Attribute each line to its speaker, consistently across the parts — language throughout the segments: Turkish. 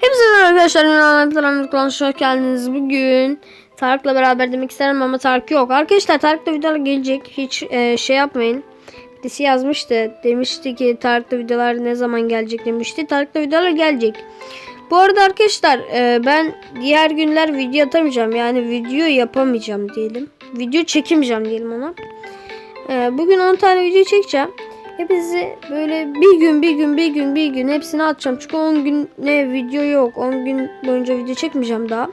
Speaker 1: Hepinize arkadaşlar. Konuş'a hoş geldiniz. Bugün Tarık'la beraber demek isterim ama Tarık yok. Arkadaşlar Tarık'la videolar gelecek. Hiç e, şey yapmayın. Birisi yazmıştı. Demişti ki Tarık'la videolar ne zaman gelecek demişti. Tarık'la videolar gelecek. Bu arada arkadaşlar e, ben diğer günler video atamayacağım. Yani video yapamayacağım diyelim. Video çekemeyeceğim diyelim ona. E, bugün 10 tane video çekeceğim. Hepinizi böyle bir gün bir gün bir gün bir gün hepsini atacağım. Çünkü 10 güne video yok. 10 gün boyunca video çekmeyeceğim daha.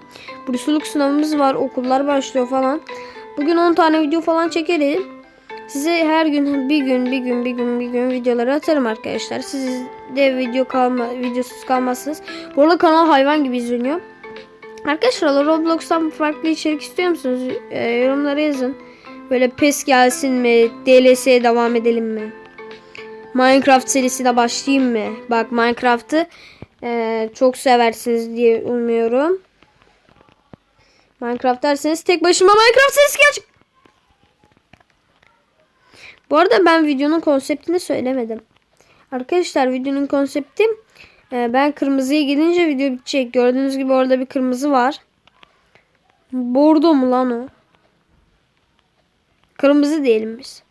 Speaker 1: Bursluluk sınavımız var. Okullar başlıyor falan. Bugün 10 tane video falan çekerim. Size her gün bir gün bir gün bir gün bir gün videoları atarım arkadaşlar. Siz de video kalma videosuz kalmazsınız. Bu arada kanal hayvan gibi izleniyor. Arkadaşlar Roblox'tan farklı içerik istiyor musunuz? Ee, yorumlara yazın. Böyle PES gelsin mi? DLS'ye devam edelim mi? Minecraft serisine başlayayım mı? Bak Minecraft'ı e, çok seversiniz diye umuyorum. Minecraft derseniz tek başıma Minecraft serisi gelecek. Bu arada ben videonun konseptini söylemedim. Arkadaşlar videonun konsepti e, ben kırmızıya gidince video bitecek. Gördüğünüz gibi orada bir kırmızı var. Bordo mu lan o? Kırmızı diyelim biz.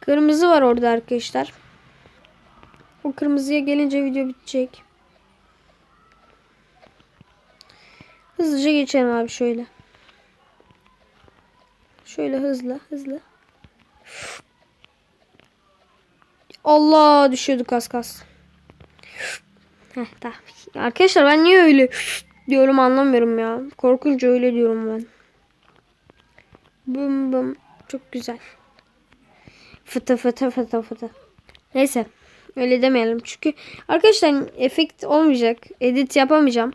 Speaker 1: Kırmızı var orada arkadaşlar. O kırmızıya gelince video bitecek. Hızlıca geçelim abi şöyle. Şöyle hızlı hızlı. Allah düşüyorduk az kas. Heh, tamam. Arkadaşlar ben niye öyle diyorum anlamıyorum ya. Korkunca öyle diyorum ben. Bum bum. Çok güzel. Fıtı fıtı fıtı fıtı. Neyse. Öyle demeyelim. Çünkü arkadaşlar efekt olmayacak. Edit yapamayacağım.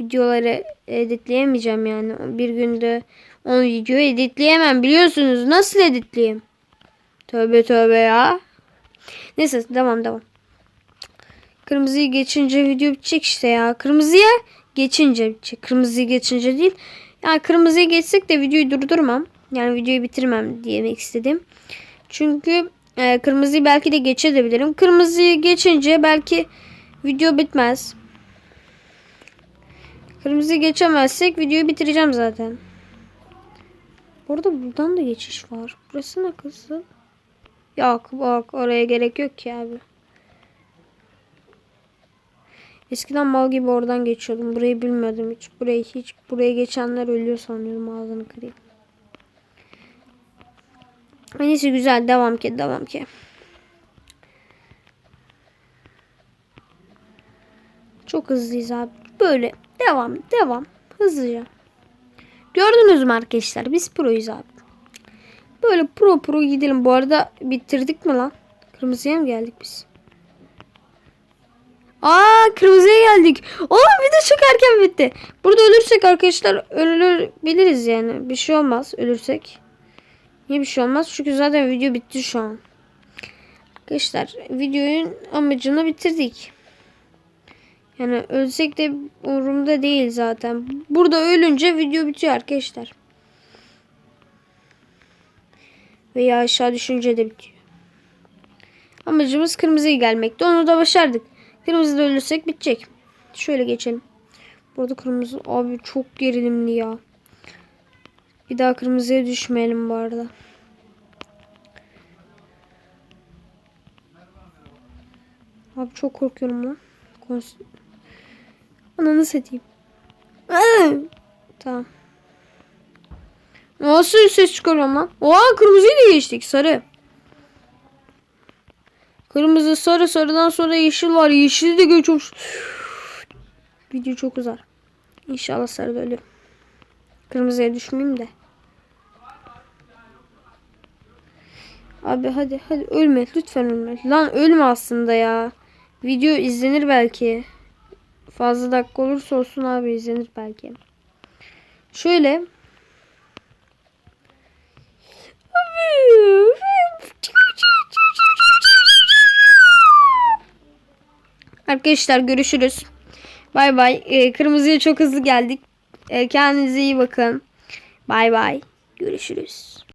Speaker 1: Videoları editleyemeyeceğim yani. Bir günde 10 video editleyemem biliyorsunuz. Nasıl editleyeyim? Tövbe tövbe ya. Neyse devam devam. Kırmızıyı geçince video bitecek işte ya. Kırmızıya geçince bitecek. Kırmızıyı geçince değil. Yani kırmızıyı geçsek de videoyu durdurmam. Yani videoyu bitirmem diyemek istedim. Çünkü e, kırmızıyı belki de geçebilirim. Kırmızıyı geçince belki video bitmez. Kırmızıyı geçemezsek videoyu bitireceğim zaten. Bu arada buradan da geçiş var. Burası ne kızı? Yok bak oraya gerek yok ki abi. Eskiden mal gibi oradan geçiyordum. Burayı bilmiyordum hiç. Burayı hiç buraya geçenler ölüyor sanıyorum ağzını kırayım. Neyse güzel devam ki devam ki. Çok hızlıyız abi. Böyle devam devam hızlıca. Gördünüz mü arkadaşlar biz proyuz abi. Böyle pro pro gidelim. Bu arada bitirdik mi lan? Kırmızıya mı geldik biz? Aa kırmızıya geldik. Oğlum video çok erken bitti. Burada ölürsek arkadaşlar ölebiliriz yani. Bir şey olmaz ölürsek. Niye bir şey olmaz? Çünkü zaten video bitti şu an. Arkadaşlar videonun amacını bitirdik. Yani ölsek de umurumda değil zaten. Burada ölünce video bitiyor arkadaşlar. Veya aşağı düşünce de bitiyor. Amacımız kırmızıya gelmekti. Onu da başardık. Kırmızıda ölürsek bitecek. Şöyle geçelim. Burada kırmızı abi çok gerilimli ya. Bir daha kırmızıya düşmeyelim bu arada. Abi çok korkuyorum lan. Kons Ananı satayım. Tamam. Nasıl ses çıkarıyorum lan? Oha kırmızıyı da geçtik. Sarı. Kırmızı sarı sarıdan sonra yeşil var. Yeşili de geçiyormuş. Video çok uzar. İnşallah sarı ölür. Kırmızıya düşmeyeyim de. Abi hadi hadi ölme lütfen ölme. Lan ölme aslında ya. Video izlenir belki. Fazla dakika olursa olsun abi izlenir belki. Şöyle. Arkadaşlar görüşürüz. Bay bay. Ee, kırmızıya çok hızlı geldik. Ee, kendinize iyi bakın. Bay bay. Görüşürüz.